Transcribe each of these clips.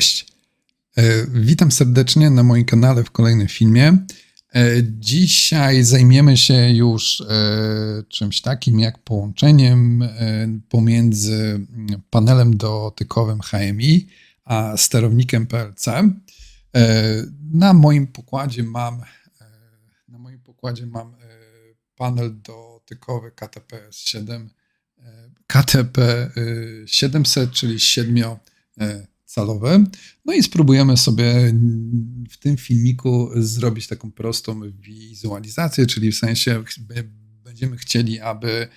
Cześć. E, Witam serdecznie na moim kanale w kolejnym filmie. E, Dzisiaj zajmiemy się już e, czymś takim jak połączeniem pomiędzy mm, panelem dotykowym HMI a sterownikiem PLC. Na moim pokładzie mam, na moim pokładzie mam panel dotykowy KTP 7 KTP y, 700, czyli 7 calowe. No i spróbujemy sobie w tym filmiku zrobić taką prostą wizualizację, czyli w sensie będziemy chcieli, aby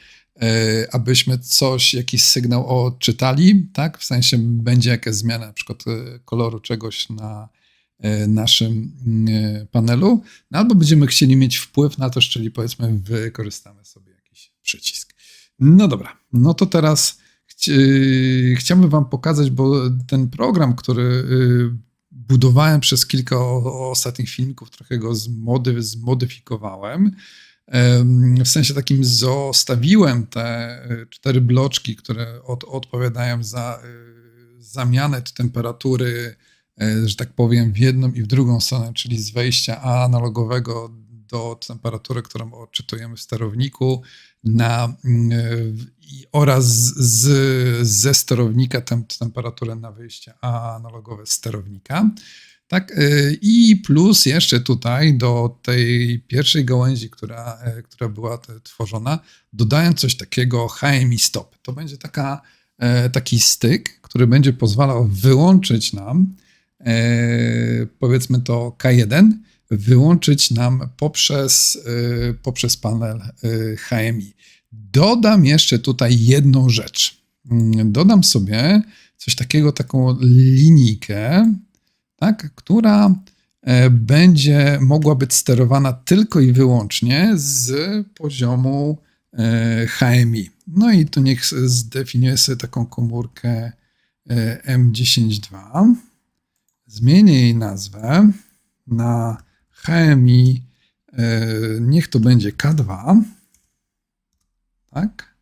e, abyśmy coś, jakiś sygnał odczytali, tak? W sensie będzie jakaś zmiana na przykład e, koloru czegoś na e, naszym panelu, no albo będziemy chcieli mieć wpływ na to, czyli powiedzmy wykorzystamy sobie jakiś przycisk. No dobra, no to teraz chciałbym Wam pokazać, bo ten program, który y, budowałem przez kilka ostatnich filmików, trochę go zmody, zmodyfikowałem. Em, W sensie takim zostawiłem te cztery bloczki, które od, odpowiadają za zamianę temperatury, że tak powiem, w jedną i w drugą stronę, czyli z wejścia analogowego do temperatury, którą odczytujemy w sterowniku, na, mm, oraz z, ze sterownika tem, temperaturę na wyjście analogowe sterownika. Tak, y, i plus jeszcze tutaj do tej pierwszej gałęzi, która, e, która była te- tworzona, dodałem coś takiego HMI stop. To będzie taka, e, taki styk, który będzie pozwalał wyłączyć nam, e, powiedzmy to K1, wyłączyć nam poprzez, y, poprzez panel y, HMI. Dodam jeszcze tutaj jedną rzecz. Mm, Dodam sobie coś takiego, taką linijkę, tak, która e, będzie mogła być sterowana tylko i wyłącznie z poziomu e, HMI. No i tu niech zdefiniuję sobie taką komórkę e, M102. Zmienię jej nazwę na HMI, e, niech to będzie K2. Tak.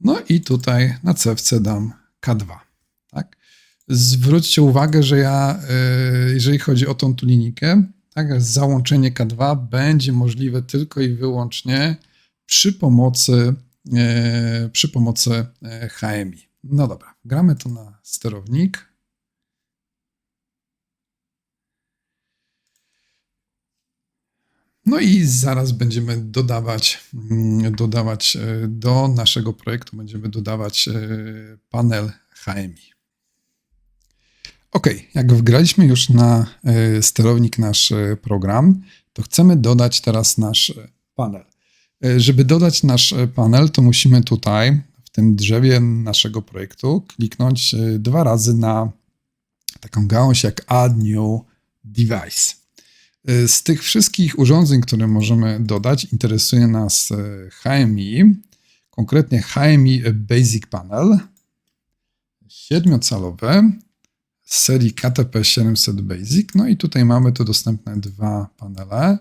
No i tutaj na cewce dam K2. Tak. Zwróćcie uwagę, że ja, e, jeżeli chodzi o tą tu linijkę, tak, załączenie K2 będzie możliwe tylko i wyłącznie przy pomocy, e, przy pomocy HMI. No dobra, gramy to na sterownik. No i zaraz będziemy dodawać, mm, dodawać e, do naszego projektu, będziemy dodawać e, panel HMI. Ok, jak wgraliśmy już na e, sterownik nasz program, to chcemy dodać teraz nasz panel. Żeby dodać nasz panel, to musimy tutaj w tym drzewie naszego projektu kliknąć dwa razy na taką gałąź jak Add New Device. Y, Z tych wszystkich urządzeń, które możemy dodać, interesuje nas e, HMI, konkretnie HMI Basic Panel, siedmiocalowy z serii KTP 700 Basic. No i tutaj mamy tu dostępne dwa panele.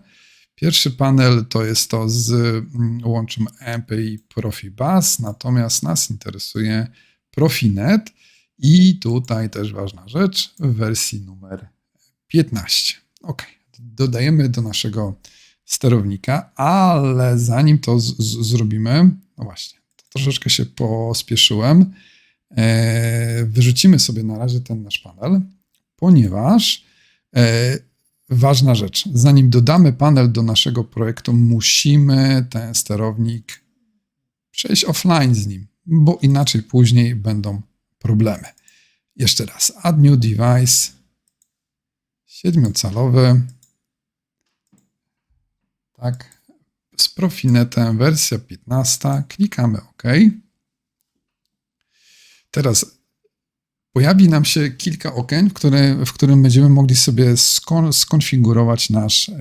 Pierwszy panel to jest to z mm, łączem MPI Profibus, natomiast nas interesuje Profinet i tutaj też ważna rzecz w wersji numer 15. Ok, dodajemy do naszego sterownika, ale zanim to zrobimy, no właśnie, troszeczkę się pospieszyłem. E, wyrzucimy sobie na razie ten nasz panel, ponieważ e, ważna rzecz, zanim dodamy panel do naszego projektu, musimy ten sterownik przejść offline z nim, bo inaczej później będą problemy. Jeszcze raz, add new device, siedmiocalowy, tak, z Profinetem, wersja 15, klikamy OK. Teraz pojawi nam się kilka okien, w, które, w którym będziemy mogli sobie skon, skonfigurować nasz e,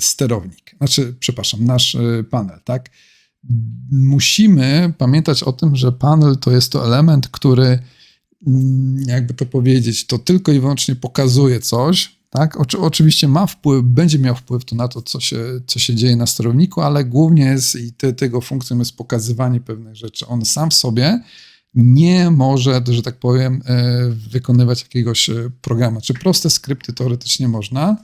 sterownik, znaczy, przepraszam, nasz e, panel, tak. Musimy pamiętać o tym, że panel to jest to element, który mm, jakby to powiedzieć, to tylko i wyłącznie pokazuje coś, tak? Oczy, oczywiście ma wpływ, będzie miał wpływ to na to, co się, co się dzieje na sterowniku, ale głównie jest i te, tego funkcją jest pokazywanie pewnych rzeczy. On sam w sobie nie może, że tak powiem, e, wykonywać jakiegoś e, programu. Czy proste skrypty teoretycznie można,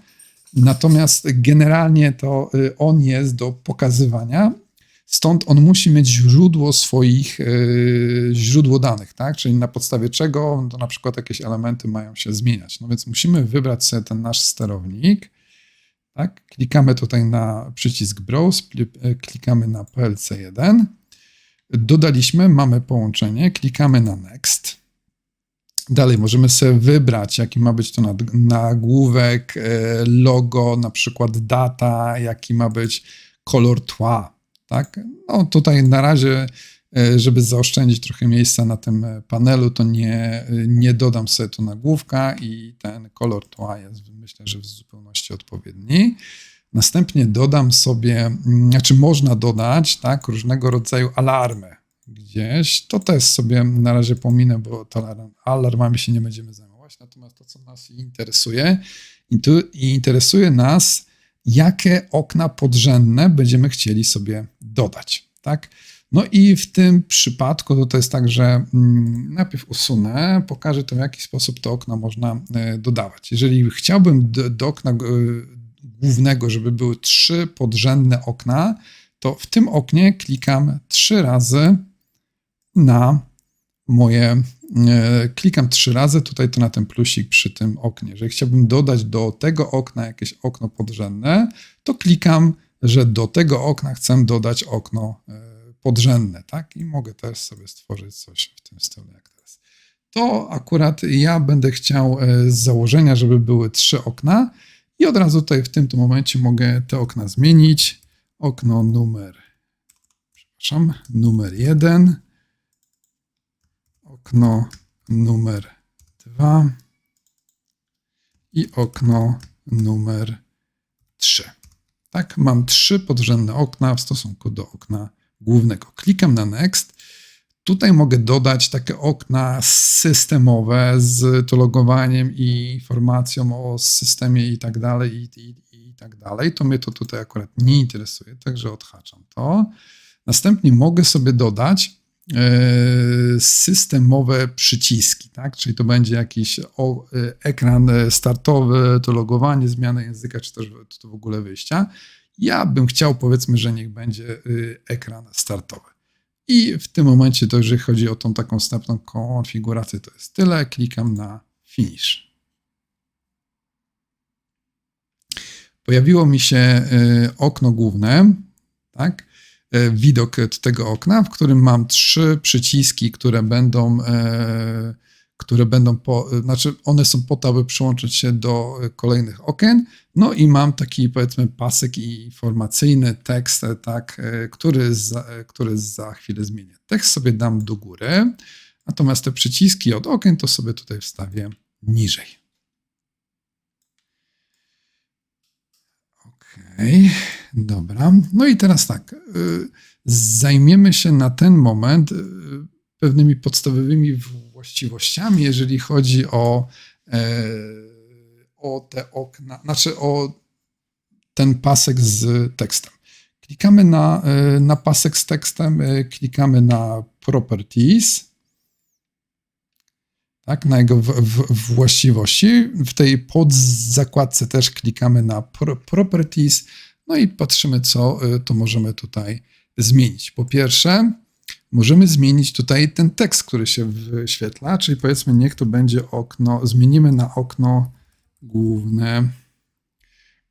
natomiast generalnie to e, on jest do pokazywania, stąd on musi mieć źródło swoich, źródło danych, tak? Czyli na podstawie czego to na przykład jakieś elementy mają się zmieniać. No więc musimy wybrać sobie ten nasz sterownik, tak? Klikamy tutaj na przycisk Browse, klikamy na PLC1, dodaliśmy, mamy połączenie, klikamy na Next. Dalej możemy sobie wybrać, jaki ma być to nagłówek, e, logo, na przykład data, jaki ma być kolor tła. Tak? No tutaj na razie, e, żeby zaoszczędzić trochę miejsca na tym panelu, to nie, nie dodam sobie tu nagłówka i ten kolor tła jest myślę, że w zupełności odpowiedni. Następnie dodam sobie, mm, znaczy można dodać tak, różnego rodzaju alarmy gdzieś. To też sobie na razie pominę, bo to alarmami się nie będziemy zajmować. Natomiast to, co nas interesuje, interesuje nas, jakie okna podrzędne będziemy chcieli sobie dodać. Tak? No i w tym przypadku to jest tak, że mm, najpierw usunę, pokażę to, w jaki sposób te okna można e, dodawać. Jeżeli chciałbym do, do okna głównego, żeby były trzy podrzędne okna, to w tym oknie klikam trzy razy na moje, klikam trzy razy tutaj to na ten plusik przy tym oknie. Jeżeli chciałbym dodać do tego okna jakieś okno podrzędne, to klikam, że do tego okna chcę dodać okno e, podrzędne, tak? I mogę też sobie stworzyć coś w tym stylu jak teraz. To akurat ja będę chciał e, z założenia, żeby były trzy okna i od razu tutaj w tym momencie mogę te okna zmienić. Okno numer, przepraszam, numer jeden, okno numer dwa i okno numer trzy. Tak, mam trzy podrzędne okna w stosunku do okna głównego. Klikam na Next. Tutaj mogę dodać takie okna systemowe z to logowaniem i informacją o systemie i tak dalej, i, i, i tak dalej. To mnie to tutaj akurat nie interesuje, także odhaczam to. Następnie mogę sobie dodać systemowe przyciski, tak? czyli to będzie jakiś e, ekran startowy, to logowanie, zmiany języka, czy też to w ogóle wyjścia. Ja bym chciał, powiedzmy, że niech będzie y, ekran startowy. I w tym momencie, to jeżeli chodzi o tą taką wstępną konfigurację, to jest tyle. Klikam na Finish. Pojawiło mi się y, okno główne, tak? Y, widok tego okna, w którym mam trzy przyciski, które będą które będą, po, znaczy one są po to, aby przyłączyć się do kolejnych okien. No i mam taki powiedzmy pasek informacyjny, tekst, tak, który za, który za chwilę zmienię. Tekst sobie dam do góry, natomiast te przyciski od okien to sobie tutaj wstawię niżej. Okej, dobra. No i teraz tak, y, zajmiemy się na ten moment y, pewnymi podstawowymi właściwościami, jeżeli chodzi o, e, o te okna, znaczy o ten pasek z tekstem. Klikamy na, e, na pasek z tekstem, e, klikamy na Properties, tak, na jego w, w, właściwości. W tej podzakładce też klikamy na pro, Properties, no i patrzymy, co to możemy tutaj zmienić. Po pierwsze, możemy zmienić tutaj ten tekst, który się wyświetla, czyli powiedzmy, niech to będzie okno, zmienimy na okno główne.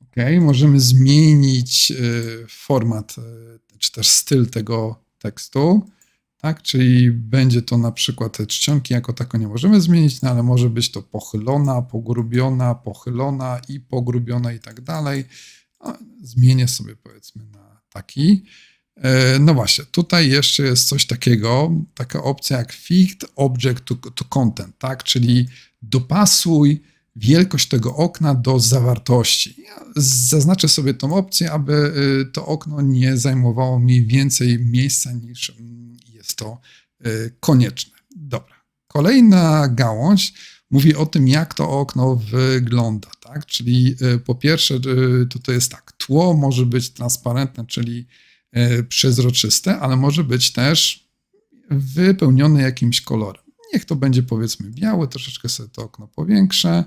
Ok, możemy zmienić y, format, y, czy też styl tego tekstu. Tak, czyli będzie to na przykład te czcionki jako tako nie możemy zmienić, no ale może być to pochylona, pogrubiona, pochylona i pogrubiona i tak dalej. No, zmienię sobie powiedzmy na taki. E, no właśnie, tutaj jeszcze jest coś takiego, taka opcja jak Fit Object to, to Content, tak? czyli dopasuj wielkość tego okna do zawartości. Ja zaznaczę sobie tą opcję, aby y, to okno nie zajmowało mi więcej miejsca niż jest to y, konieczne. Dobra. Kolejna gałąź mówi o tym, jak to okno wygląda. Tak? Czyli y, po pierwsze, to, to jest tak, tło może być transparentne, czyli przezroczyste, ale może być też wypełnione jakimś kolorem. Niech to będzie powiedzmy białe, troszeczkę sobie to okno powiększę.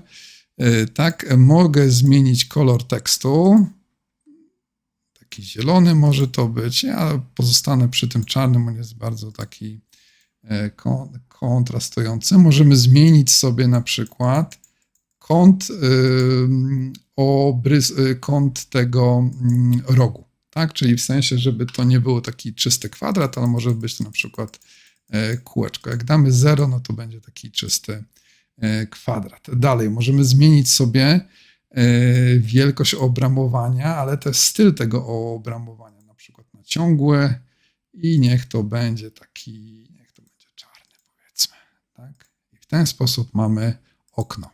Tak, mogę zmienić kolor tekstu. Taki zielony może to być. Ja pozostanę przy tym czarnym, on jest bardzo taki e, kontrastujący. Możemy zmienić sobie na przykład kąt, obrys, y, kąt tego mm, rogu. Tak? Czyli w sensie, żeby to nie było taki czysty kwadrat, ale może być to na przykład e, kółeczko. Jak damy 0, no to będzie taki czysty e, kwadrat. Dalej, możemy zmienić sobie wielkość obramowania, ale też styl tego obramowania, na przykład na ciągłe i niech to będzie taki, niech to będzie czarny powiedzmy. Tak? I w ten sposób mamy okno.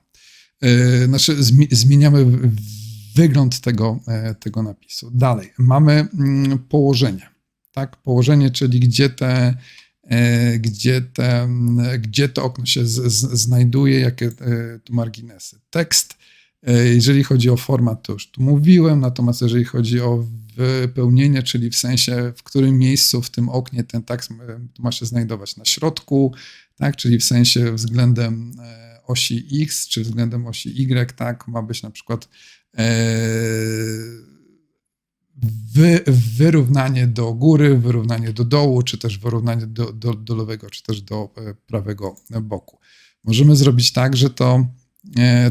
Znaczy zmieniamy wygląd tego, tego napisu. Dalej, mamy mm, położenie. Tak? Położenie, czyli gdzie te E, gdzie, te, gdzie to okno się z, z, znajduje, jakie e, tu marginesy. Tekst, e, jeżeli chodzi o format, to już tu mówiłem, natomiast jeżeli chodzi o wypełnienie, czyli w sensie, w którym miejscu w tym oknie ten tekst ma się znajdować na środku, tak, czyli w sensie względem osi X czy względem osi Y, tak, ma być na przykład wy, wyrównanie do góry, wyrównanie do dołu, czy też wyrównanie do, do, do lewego, czy też do e, prawego boku. Możemy zrobić tak, że to, e,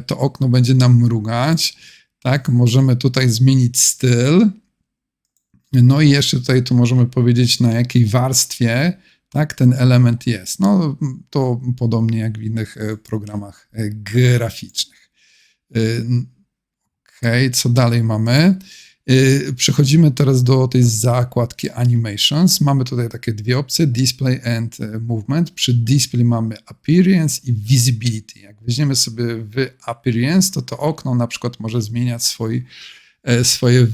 to okno będzie nam mrugać. Tak, możemy tutaj zmienić styl. No i jeszcze tutaj tu możemy powiedzieć, na jakiej warstwie tak, ten element jest. No to podobnie jak w innych e, programach graficznych. Ok, co dalej mamy? Y, przechodzimy teraz do tej zakładki Animations. Mamy tutaj takie dwie opcje, Display and e, Movement. Przy Display mamy Appearance i Visibility. Jak weźmiemy sobie w Appearance, to to okno na przykład może zmieniać swój, e, swoje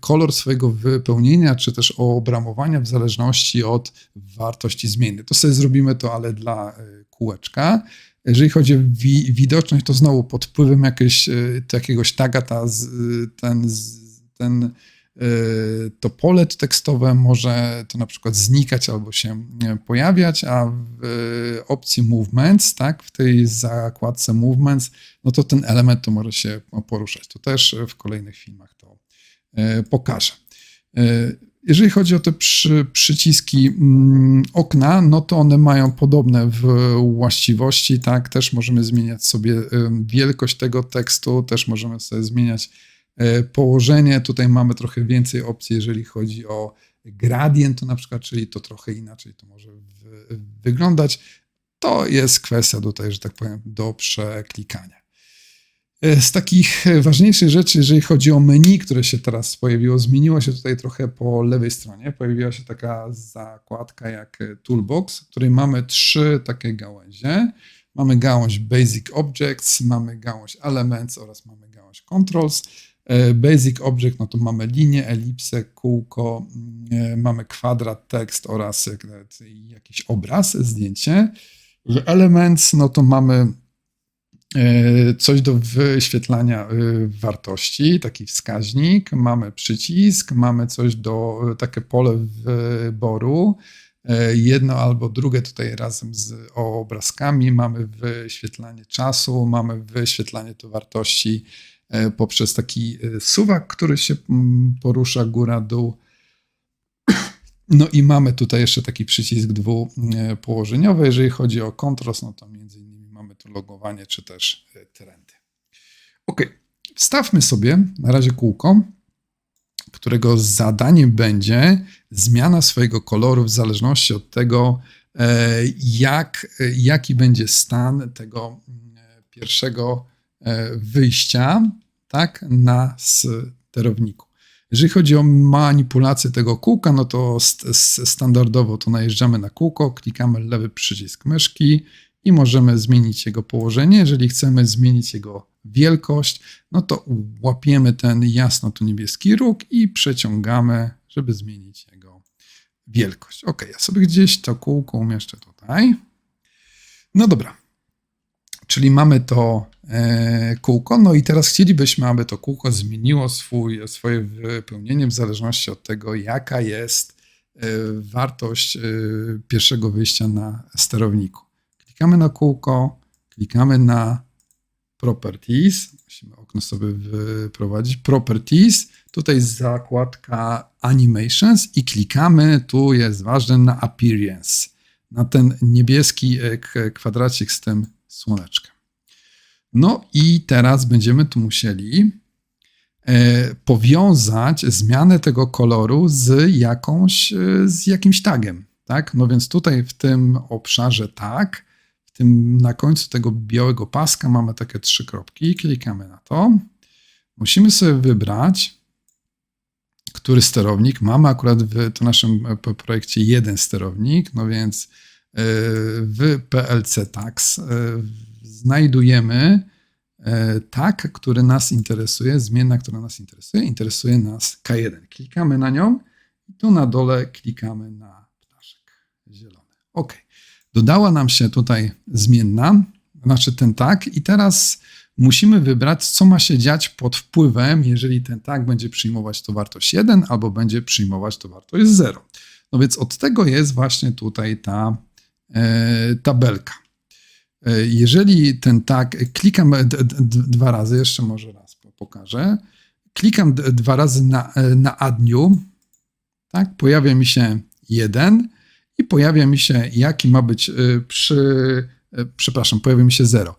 kolor swojego wypełnienia, czy też obramowania w zależności od wartości zmiennej. To sobie zrobimy to, ale dla e, kółeczka. Jeżeli chodzi o wi widoczność, to znowu pod wpływem jakiegoś, jakiegoś taga ta, ten z, ten, y, to pole tekstowe może to na przykład znikać albo się pojawiać, a w opcji movements, tak, w tej zakładce movements, no to ten element to może się poruszać. To też w kolejnych filmach to y, pokażę. Y, jeżeli chodzi o te przy, przyciski mm, okna, no to one mają podobne właściwości, tak, też możemy zmieniać sobie wielkość tego tekstu, też możemy sobie zmieniać położenie. Tutaj mamy trochę więcej opcji, jeżeli chodzi o gradient, na przykład, czyli to trochę inaczej to może wyglądać. To jest kwestia tutaj, że tak powiem, do przeklikania. E, z takich ważniejszych rzeczy, jeżeli chodzi o menu, które się teraz pojawiło, zmieniło się tutaj trochę po lewej stronie. Pojawiła się taka zakładka jak Toolbox, w której mamy trzy takie gałęzie. Mamy gałąź Basic Objects, mamy gałąź Elements oraz mamy gałąź Controls. E, basic Object, no to mamy linię, elipsę, kółko, e, mamy kwadrat, tekst oraz jakiś obraz, zdjęcie. Elements, no to mamy e, coś do wyświetlania wartości, taki wskaźnik, mamy przycisk, mamy coś do, takie pole wyboru, jedno albo drugie tutaj razem z obrazkami, mamy wyświetlanie czasu, mamy wyświetlanie tu wartości E, poprzez taki e, suwak, który się mm, porusza góra-dół. No i mamy tutaj jeszcze taki przycisk dwupołożeniowy. Jeżeli chodzi o kontrast, no to między innymi mamy tu logowanie czy też e, trendy. Ok, wstawmy sobie na razie kółko, którego zadaniem będzie zmiana swojego koloru w zależności od tego, jak, jaki będzie stan tego mm, pierwszego E, wyjścia tak, na sterowniku. Jeżeli chodzi o manipulację tego kółka, no to standardowo to najeżdżamy na kółko, klikamy lewy przycisk myszki i możemy zmienić jego położenie. Jeżeli chcemy zmienić jego wielkość, no to łapiemy ten jasno tu niebieski róg i przeciągamy, żeby zmienić jego wielkość. Ok, ja sobie gdzieś to kółko umieszczę tutaj. No dobra, czyli mamy to E, kółko. No i teraz chcielibyśmy, aby to kółko zmieniło swój, swoje wypełnienie w zależności od tego, jaka jest wartość pierwszego wyjścia na sterowniku. Klikamy na kółko, klikamy na Properties. Musimy okno sobie wyprowadzić. Properties. Tutaj jest zakładka Animations i klikamy, tu jest ważne, na Appearance. Na ten niebieski kwadracik z tym słoneczkiem. No i teraz będziemy tu musieli e, powiązać zmianę tego koloru z, jakąś, e, z jakimś tagiem. Tak? No więc tutaj w tym obszarze tak, w tym na końcu tego białego paska mamy takie trzy kropki, klikamy na to. Musimy sobie wybrać, który sterownik. Mamy akurat w to naszym e, projekcie jeden sterownik, no więc w PLC Tax znajdujemy e, tak, który nas interesuje, zmienna, która nas interesuje, interesuje nas K1. Klikamy na nią i tu na dole klikamy na ptaszek zielony. OK. Dodała nam się tutaj zmienna, znaczy ten tak i teraz musimy wybrać, co ma się dziać pod wpływem, jeżeli ten tak będzie przyjmować to wartość 1 albo będzie przyjmować to wartość 0. No więc od tego jest właśnie tutaj ta e, tabelka. E, jeżeli ten tak, klikam dwa razy, jeszcze może raz pokażę. Klikam dwa razy na, e, na add new, tak, pojawia mi się jeden i pojawia mi się, jaki ma być e, przy, przepraszam, pojawia mi się 0.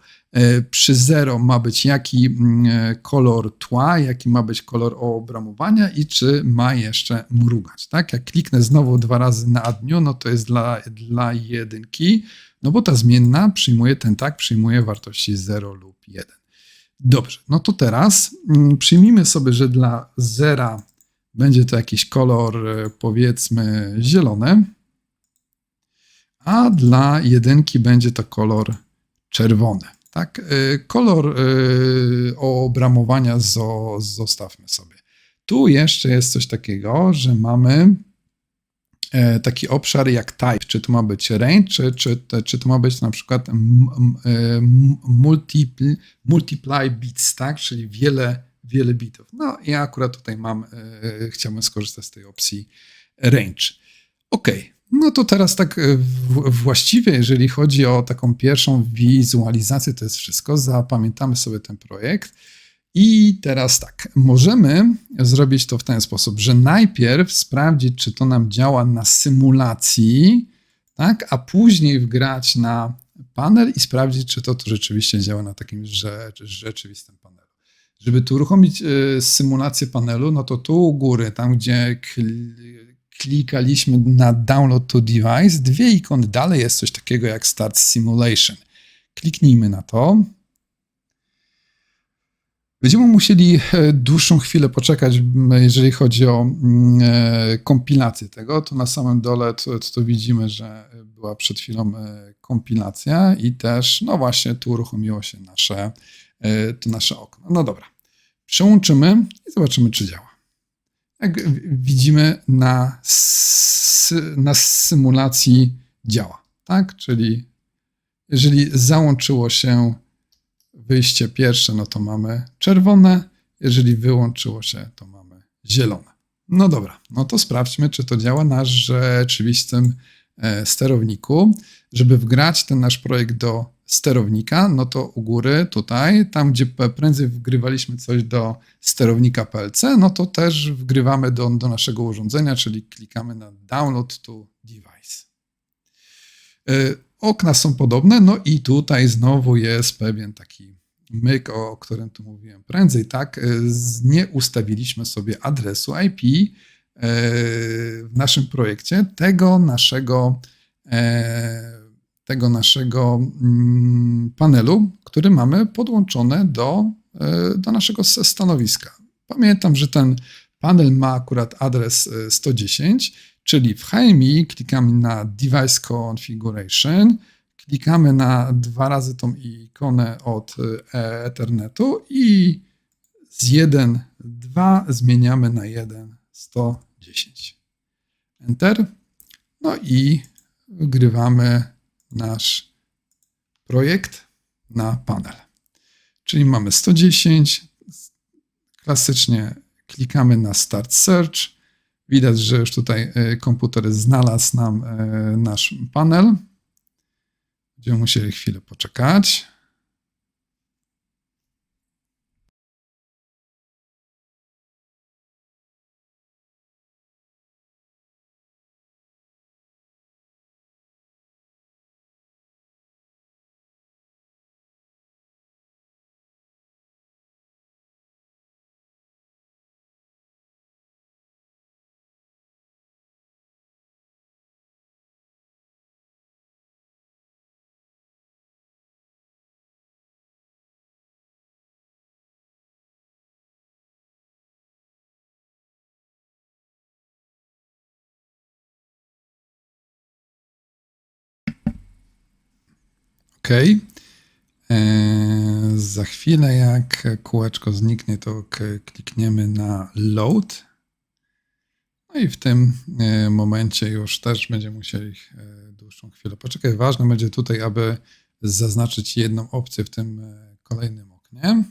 Przy 0 ma być jaki mm, kolor tła, jaki ma być kolor obramowania i czy ma jeszcze mrugać. Tak? Jak kliknę znowu dwa razy na new, no to jest dla, dla jedynki, no bo ta zmienna przyjmuje ten tak, przyjmuje wartości 0 lub 1. Dobrze, no to teraz mm, przyjmijmy sobie, że dla zera będzie to jakiś kolor e, powiedzmy zielony, a dla jedynki będzie to kolor czerwony. Tak? E, kolor e, obramowania zostawmy sobie. Tu jeszcze jest coś takiego, że mamy E, taki obszar jak type, czy to ma być range, czy, czy, czy to ma być na przykład e, multiply, bits, tak? czyli wiele, wiele bitów. No ja akurat tutaj mam, e, chciałbym skorzystać z tej opcji range. Ok, no to teraz tak właściwie, jeżeli chodzi o taką pierwszą wizualizację, to jest wszystko. Zapamiętamy sobie ten projekt. I teraz tak, możemy zrobić to w ten sposób, że najpierw sprawdzić, czy to nam działa na symulacji, tak, a później wgrać na panel i sprawdzić, czy to, to rzeczywiście działa na takim rzeczywistym panelu. Żeby tu uruchomić y, symulację panelu, no to tu u góry, tam gdzie klikaliśmy na download to device, dwie ikony dalej jest coś takiego jak start simulation. Kliknijmy na to. Będziemy musieli e, dłuższą chwilę poczekać, jeżeli chodzi o mm, e, kompilację tego. To na samym dole to, to widzimy, że była przed chwilą e, kompilacja i też, no właśnie, tu uruchomiło się nasze, to nasze okno. No dobra, przełączymy i zobaczymy, czy działa. Jak widzimy, na, na symulacji działa, tak? Czyli jeżeli załączyło się wyjście pierwsze, no to mamy czerwone. Jeżeli wyłączyło się, to mamy zielone. No dobra, no to sprawdźmy, czy to działa na rzeczywistym e, sterowniku. Żeby wgrać ten nasz projekt do sterownika, no to u góry tutaj, tam gdzie prędzej wgrywaliśmy coś do sterownika PLC, no to też wgrywamy do, do naszego urządzenia, czyli klikamy na Download to Device. E, okna są podobne, no i tutaj znowu jest pewien taki myk, o którym tu mówiłem prędzej, tak, e, nie ustawiliśmy sobie adresu IP e, w naszym projekcie tego naszego, e, tego naszego mm, panelu, który mamy podłączone do, do naszego stanowiska. Pamiętam, że ten panel ma akurat adres 110, czyli w HMI klikamy na Device Configuration, klikamy na dwa razy tą ikonę od e, Ethernetu i z 1.2 zmieniamy na 1.110. Enter. No i wgrywamy nasz projekt na panel. Czyli mamy 110. Klasycznie klikamy na Start Search. Widać, że już tutaj e, komputer znalazł nam e, nasz panel. Będziemy musieli chwilę poczekać. OK. Eee, za chwilę, jak kółeczko zniknie, to klikniemy na load. No i w tym e, momencie już też będziemy musieli e, dłuższą chwilę poczekać. Ważne będzie tutaj, aby zaznaczyć jedną opcję w tym e, kolejnym oknie.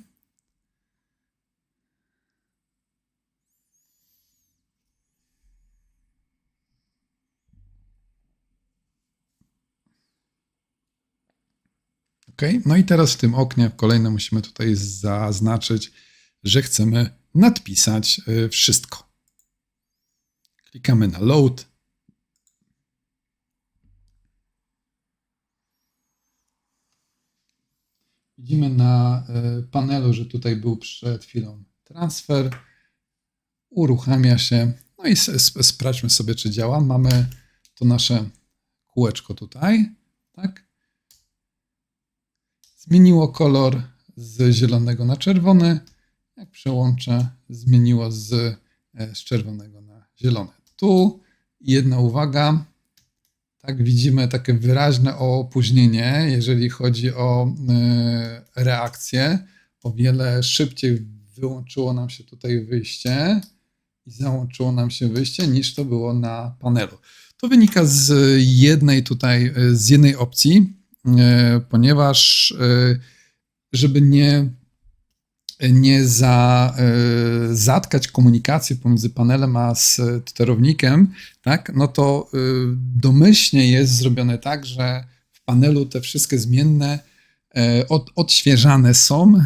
OK. No i teraz w tym oknie kolejne musimy tutaj zaznaczyć, że chcemy nadpisać y, wszystko. Klikamy na load. Widzimy na y, panelu, że tutaj był przed chwilą transfer. Uruchamia się. No i sprawdźmy sobie, czy działa. Mamy to nasze kółeczko tutaj. Tak? Zmieniło kolor z zielonego na czerwony. Jak przełączę, zmieniło z, e, z czerwonego na zielone. Tu jedna uwaga. Tak, widzimy takie wyraźne opóźnienie, jeżeli chodzi o e, reakcję. O wiele szybciej wyłączyło nam się tutaj wyjście i załączyło nam się wyjście niż to było na panelu. To wynika z jednej tutaj, e, z jednej opcji, ponieważ e, żeby nie, nie za, e, zatkać komunikację pomiędzy panelem a sterownikiem, tak, no to domyślnie jest zrobione tak, że w panelu te wszystkie zmienne od, odświeżane są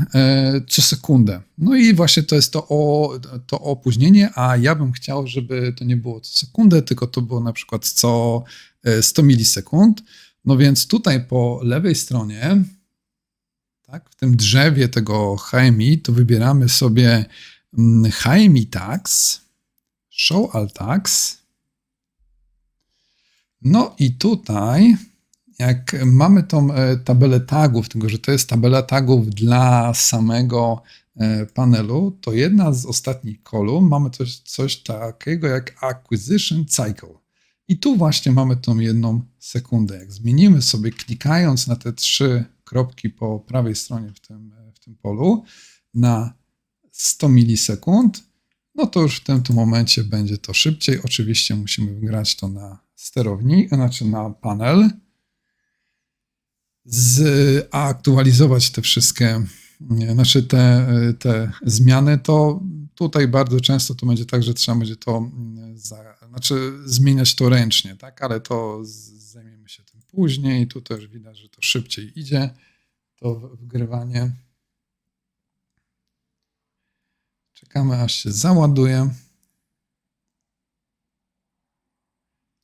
co sekundę. No i właśnie to jest to, o, to opóźnienie, a ja bym chciał, żeby to nie było co sekundę, tylko to było na przykład co 100 milisekund. No więc tutaj po lewej stronie, tak, w tym drzewie tego HMI, to wybieramy sobie mm, HMI Tags, Show All Tags. No i tutaj, jak mamy tą e, tabelę tagów, tylko że to jest tabela tagów dla samego e, panelu, to jedna z ostatnich kolumn mamy coś, coś takiego jak Acquisition Cycle. I tu właśnie mamy tą jedną sekundę. Jak zmienimy sobie, klikając na te trzy kropki po prawej stronie w tym, w tym polu na 100 milisekund, no to już w tym tu momencie będzie to szybciej. Oczywiście musimy wgrać to na sterownik, znaczy na panel, zaktualizować te wszystkie, znaczy te, te zmiany, to tutaj bardzo często to będzie tak, że trzeba będzie to za, znaczy zmieniać to ręcznie, tak? ale to zajmiemy się tym później. Tu też widać, że to szybciej idzie, to wgrywanie. Czekamy, aż się załaduje.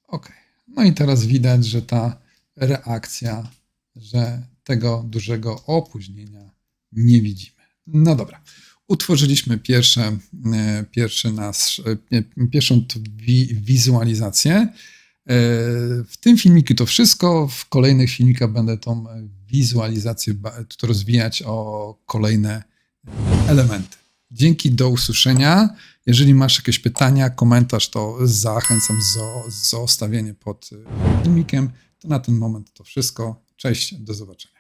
OK. No i teraz widać, że ta reakcja, że tego dużego opóźnienia nie widzimy. No dobra utworzyliśmy pierwsze, e, pierwszy nasz, e, pierwszą wizualizację. E, w tym filmiku to wszystko. W kolejnych filmikach będę tą wizualizację rozwijać o kolejne elementy. Dzięki, do usłyszenia. Jeżeli masz jakieś pytania, komentarz, to zachęcam za zostawienie pod filmikiem. To na ten moment to wszystko. Cześć, do zobaczenia.